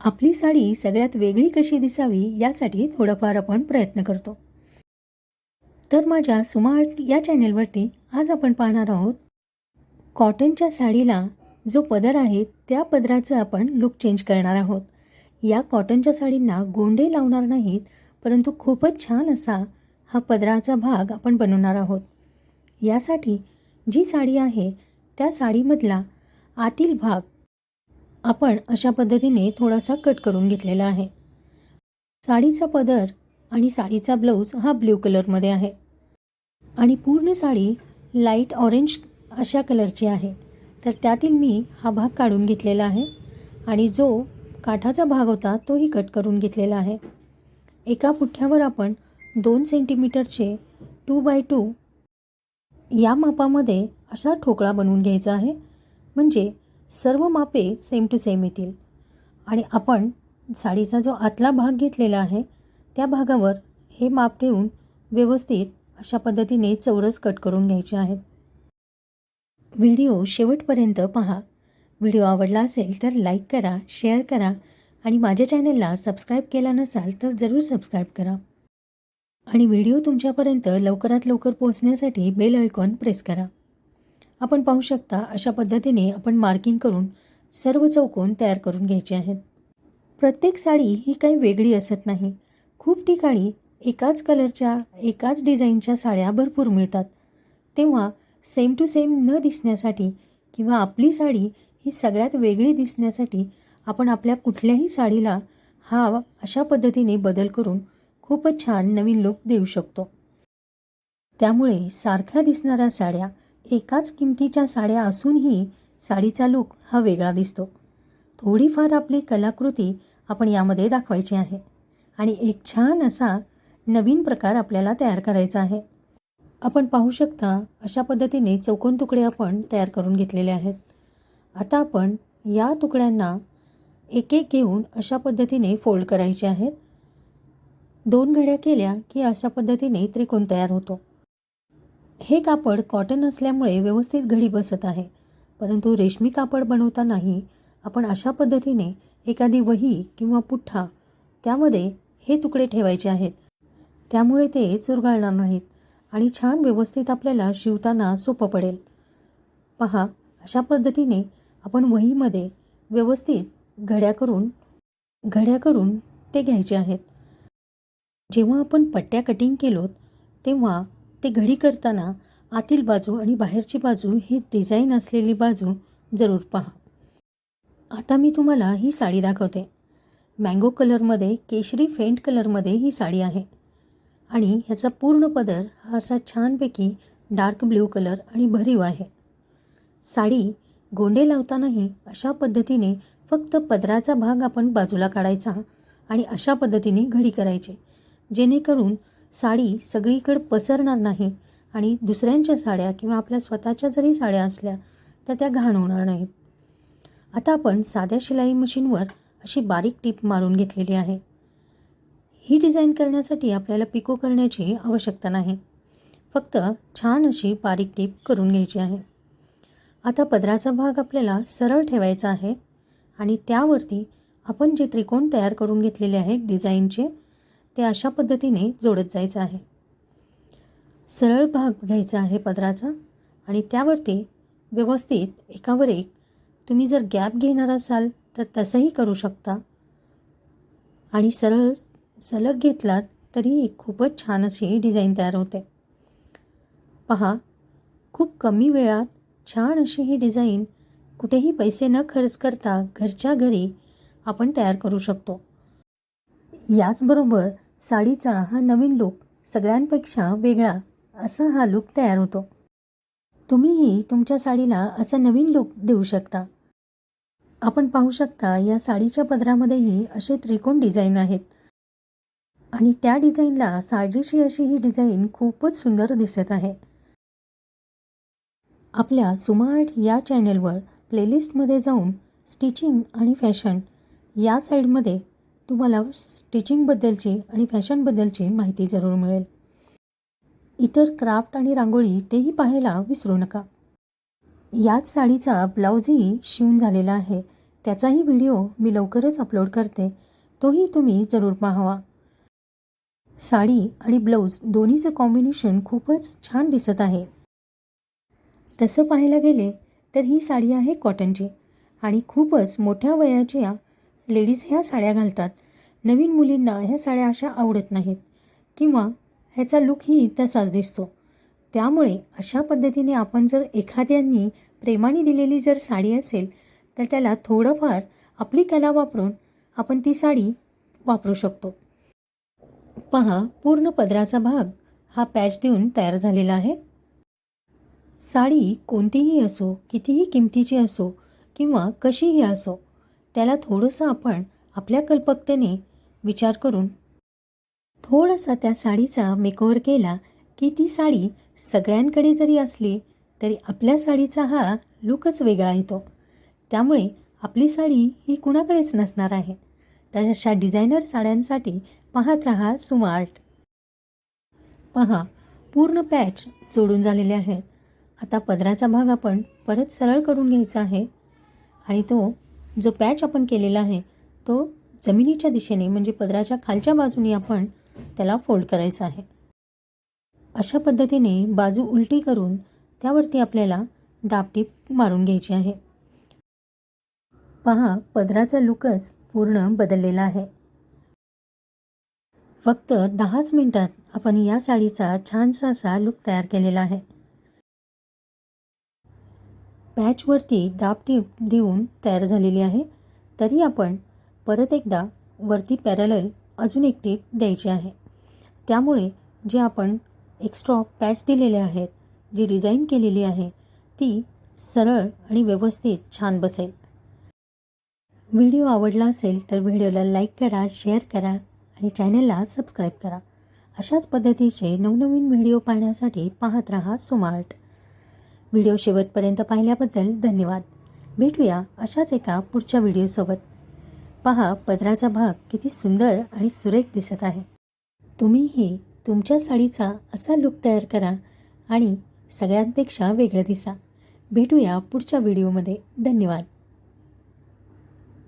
आपली साडी सगळ्यात वेगळी कशी दिसावी यासाठी थोडंफार आपण प्रयत्न करतो. तर माझ्या सुमार्ट या चॅनेलवरती आज आपण पाहणार आहोत कॉटनच्या साडीला जो पदर आहे त्या पदराचं आपण लुक चेंज करणार आहोत. या कॉटनच्या साडींना गोंडे लावणार नाहीत परंतु खूपच छान असा हा पदराचा भाग आपण बनवणार आहोत. यासाठी जी साडी आहे त्या साडीमधला आतील भाग आपण अशा पद्धतीने थोडासा कट करून घेतलेला आहे. साडीचा पदर आणि साडीचा ब्लाऊज हा ब्ल्यू कलरमध्ये आहे. आणि पूर्ण साडी लाइट ऑरेंज अशा कलरची आहे. तर त्यातील मी हा भाग काढून घेतलेला आहे आणि जो काठाचा भाग होता तोही कट करून घेतलेला आहे. एका पुठ्ठ्यावर आपण दोन सेंटीमीटरचे टू बाय टू या मापामध्ये असा ठोकळा बनवून घ्यायचा आहे. म्हणजे सर्व मापे सेम टू सेम येतील. आणि आपण साडीचा जो आतला भाग घेतलेला आहे त्या भागावर हे माप ठेवून व्यवस्थित अशा पद्धतीने चौरस कट करून घ्यायचे आहेत. व्हिडिओ शेवटपर्यंत पहा. व्हिडिओ आवडला असेल तर लाईक करा शेअर करा आणि माझ्या चॅनलला सबस्क्राईब केला नसाल तर जरूर सबस्क्राईब करा. आणि व्हिडिओ तुमच्यापर्यंत लवकरात लवकर पोहोचण्यासाठी बेल आयकॉन प्रेस करा. आपण पाहू शकता अशा पद्धतीने आपण मार्किंग करून सर्व चौकोन तयार करून घ्यायचे आहेत. प्रत्येक साडी ही काही वेगळी असत नाही. खूप ठिकाणी एकाच कलरच्या एकाच डिझाईनच्या साड्या भरपूर मिळतात. तेव्हा सेम टू सेम न दिसण्यासाठी किंवा आपली साडी ही सगळ्यात वेगळी दिसण्यासाठी आपण आपल्या कुठल्याही साडीला हा अशा पद्धतीने बदल करून खूपच छान नवीन लुक देऊ शकतो. त्यामुळे सारख्या दिसणाऱ्या साड्या एकाच किमतीच्या साड्या असूनही साडीचा लुक हा वेगळा दिसतो. थोडीफार आपली कलाकृती आपण यामध्ये दाखवायची आहे. आणि एक छान असा नवीन प्रकार आपल्याला तयार करायचा आहे. आपण पाहू शकता अशा पद्धतीने चौकोन तुकडे आपण तयार करून घेतलेले आहेत. आता आपण या तुकड्यांना एक एक घेऊन अशा पद्धतीने फोल्ड करायचे आहेत. दोन घड्या केल्या की अशा पद्धतीने त्रिकोण तयार होतो. हे कापड कॉटन असल्यामुळे व्यवस्थित घडी बसत आहे. परंतु रेशमी कापड बनवतानाही आपण अशा पद्धतीने एखादी वही किंवा पुठ्ठा त्यामध्ये हे तुकडे ठेवायचे आहेत. त्यामुळे ते चुरगाळणार नाहीत आणि छान व्यवस्थित आपल्याला शिवताना सोपं पडेल. पहा अशा पद्धतीने आपण वहीमध्ये व्यवस्थित घड्या करून घड्या करून ते घ्यायचे आहेत. जेव्हा आपण पट्ट्या कटिंग केलोत तेव्हा ते घडी करताना आतील बाजू आणि बाहेरची बाजू ही डिझाईन असलेली बाजू जरूर पहा. आता मी तुम्हाला ही साडी दाखवते. मँगो कलरमध्ये केशरी फेंट कलरमध्ये ही साडी आहे. आणि ह्याचा पूर्ण पदर हा असा छानपैकी डार्क ब्ल्यू कलर आणि भरीव आहे. साडी गोंडे लावतानाही अशा पद्धतीने फक्त पदराचा भाग आपण बाजूला काढायचा आणि अशा पद्धतीने घडी करायची जेणेकरून साडी सगळीकडे पसरणार नाही आणि दुसऱ्यांच्या साड्या किंवा आपल्या स्वतःच्या जरी साड्या असल्या तर त्या घाण होणार नाहीत. आता आपण साध्या शिलाई मशीनवर अशी बारीक टीप मारून घेतलेली आहे. ही डिझाईन करण्यासाठी आपल्याला पिको करण्याची आवश्यकता नाही. फक्त छान अशी बारीक टीप करून घ्यायची आहे. आता पदराचा भाग आपल्याला सरळ ठेवायचा आहे आणि त्यावरती आपण जे त्रिकोण तयार करून घेतलेले आहेत डिझाईनचे ते अशा पद्धतीने जोडत जायचं आहे. सरळ भाग घ्यायचा आहे पदराचा आणि त्यावरती व्यवस्थित एकावर एक तुम्ही जर गॅप घेणार असाल तर तसंही करू शकता. आणि सरळ सलग घेतलात तरी खूपच छान अशी डिझाईन तयार होते. पहा खूप कमी वेळात छान अशी ही डिझाईन कुठेही पैसे न खर्च करता घरच्या घरी आपण तयार करू शकतो. याचबरोबर साडीचा हा नवीन लुक सगळ्यांपेक्षा वेगळा असा हा लुक तयार होतो. तुम्हीही तुमच्या साडीला असा नवीन लुक देऊ शकता. आपण पाहू शकता या साडीच्या पदरामध्येही असे त्रिकोण डिझाईन आहेत. आणि त्या डिझाईनला साडीशी अशी ही डिझाईन खूपच सुंदर दिसत आहे. आपल्या सुमार्ट या चॅनलवर प्लेलिस्टमध्ये जाऊन स्टिचिंग आणि फॅशन या साईडमध्ये तुम्हाला स्टिचिंगबद्दलची आणि फॅशनबद्दलची माहिती जरूर मिळेल. इतर क्राफ्ट आणि रांगोळी तेही पाहायला विसरू नका. याच साडीचा ब्लाऊजही शिवून झालेला आहे. त्याचाही व्हिडिओ मी लवकरच अपलोड करते. तोही तुम्ही जरूर पाहावा. साडी आणि ब्लाऊज दोन्हीचं कॉम्बिनेशन खूपच छान दिसत आहे. तसं पाहायला गेले तर ही साडी आहे कॉटनची आणि खूपच मोठ्या वयाच्या लेडीज ह्या साड्या घालतात. नवीन मुलींना ह्या साड्या अशा आवडत नाहीत. किंवा ह्याचा लुकही तसाच दिसतो. त्यामुळे अशा पद्धतीने आपण जर एखाद्यांनी प्रेमाने दिलेली जर साडी असेल तर त्याला थोडंफार आपली कला वापरून आपण ती साडी वापरू शकतो. पहा पूर्ण पदराचा भाग हा पॅच देऊन तयार झालेला आहे. साडी कोणतीही असो कितीही किमतीची असो किंवा कशीही असो त्याला थोडंसं आपण आपल्या कल्पकतेने विचार करून थोडासा त्या साडीचा मेकओव्हर केला की ती साडी सगळ्यांकडे जरी असली तरी आपल्या साडीचा हा लुकच वेगळा येतो. त्यामुळे आपली साडी ही कुणाकडेच नसणार आहे. तर अशा डिझायनर साड्यांसाठी पाहत रहा सुमार्ट. पहा पूर्ण पॅच जोडून झालेले आहेत. आता पदराचा भाग आपण परत सरळ करून घ्यायचा आहे. आणि तो जो पॅच आपण केलेला आहे तो जमिनीच्या दिशेने म्हणजे पदराच्या खालच्या बाजूने आपण त्याला फोल्ड करायचा आहे. अशा पद्धतीने बाजू उलटी करून त्यावरती आपल्याला दाबटीप मारून घ्यायची आहे. पहा पदराचा लुकच पूर्ण बदललेला आहे. फक्त दहाच मिनिटात आपण या साडीचा छानसा असा लुक तयार केलेला आहे. पॅचवरती दाब दाबटीप देऊन तयार झालेली आहे. तरी आपण परत एकदा वरती पॅरलल अजून एक टीप द्यायची आहे. त्यामुळे जे आपण एक्स्ट्रा पॅच दिलेले आहेत जी डिझाईन केलेली आहे ती सरळ आणि व्यवस्थित छान बसेल. व्हिडिओ आवडला असेल तर व्हिडिओला लाईक करा शेअर करा आणि चॅनलला सबस्क्राईब करा. अशाच पद्धतीचे नवनवीन व्हिडिओ पाहण्यासाठी पाहत रहा सुमार्ट. व्हिडिओ शेवटपर्यंत पाहिल्याबद्दल धन्यवाद. भेटूया अशाच एका पुढच्या व्हिडिओसोबत पहा पदराचा भाग किती सुंदर आणि सुरेख दिसत आहे. तुम्हीही तुमच्या साडीचा असा लुक तयार करा आणि सगळ्यांपेक्षा वेगळं दिसा. भेटूया पुढच्या व्हिडिओमध्ये. धन्यवाद.